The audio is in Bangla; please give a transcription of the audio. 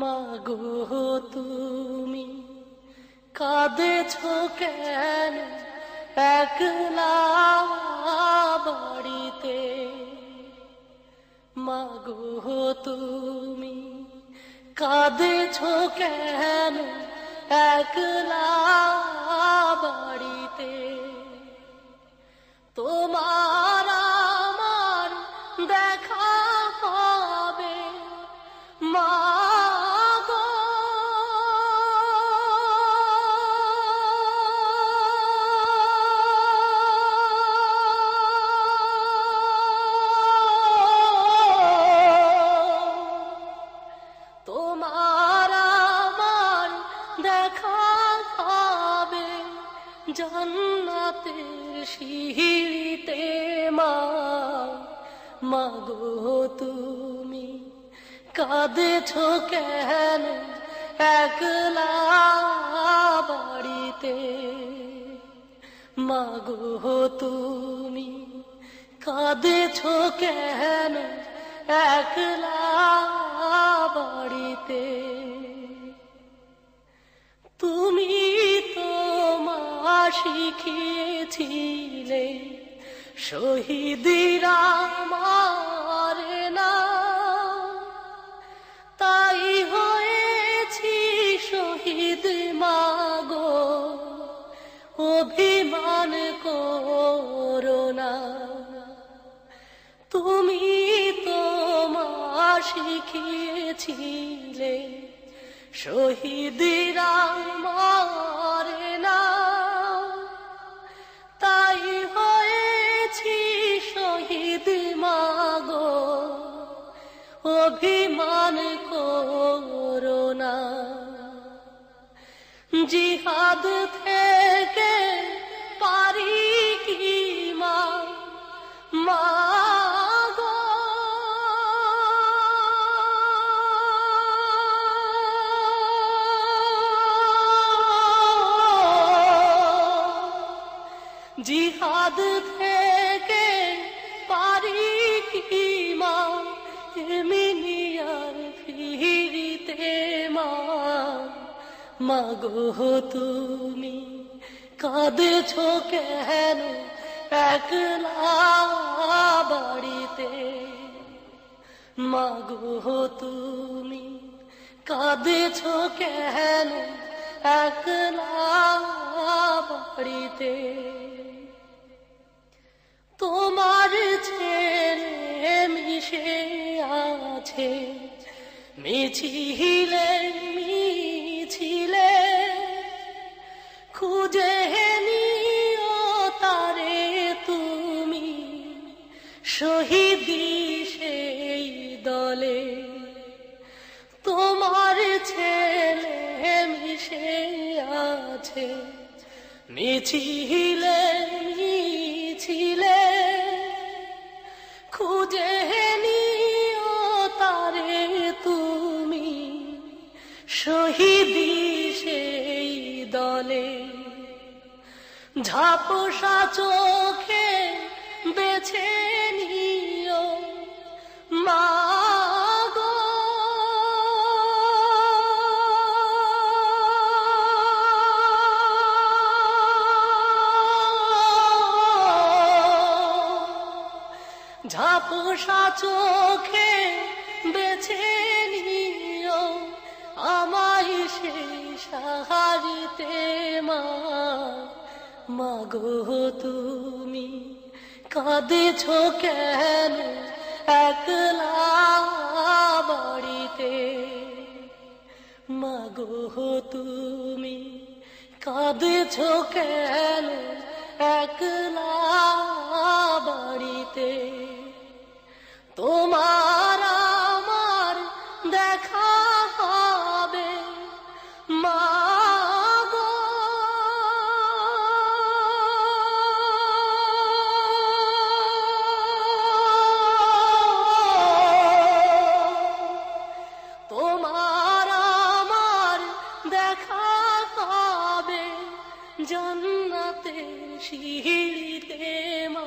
মাগো তুমি কাঁদেছ কেন একলা বাড়িতে? মাগো তুমি কাঁদেছ কেন একলা বাড়িতে? তোমার জান্নাতের সিঁড়িতে মা মাগো তুমি কাঁদেছ কেন একলা বাড়িতে? মাগো তুমি কাঁদেছ কেন একলা বাড়িতে? তুমি শিখিয়েছিলে শহীদিরা মারে না তাই হয়েছি শহীদ মাগো। অভিমান করোনা তুমি তো মা শিখিয়েছিলে। শহীদিরা মরে জিহাদ থেকে পারি কি মা? মা জিহাদ থেকে পারি কি মা? মাগো তুমি, কাঁদেছ কেন একলা বাড়িতে? মাগো তুমি, কাঁদেছ কেন একলা বাড়িতে? তোমার ছেলে মিশে আছে, মিছিলে মিছিলে মিছিলে খুঁজে নিও তারে তুমি শহীদি সেই দলে। ঝাপসা চোখে বেছে ঝাপসা চোখে বেছে নিও আমায় সেই সাহারিতে মা। মাগো, তুমি কাঁদেছ কেন একলা বাড়িতে? মাগো, তুমি কাঁদেছ কেন একলা বাড়িতে? তোমার আমার দেখা হবে। মা। তোমার আমার দেখা হবে। জান্নাতের সিঁড়িতে মা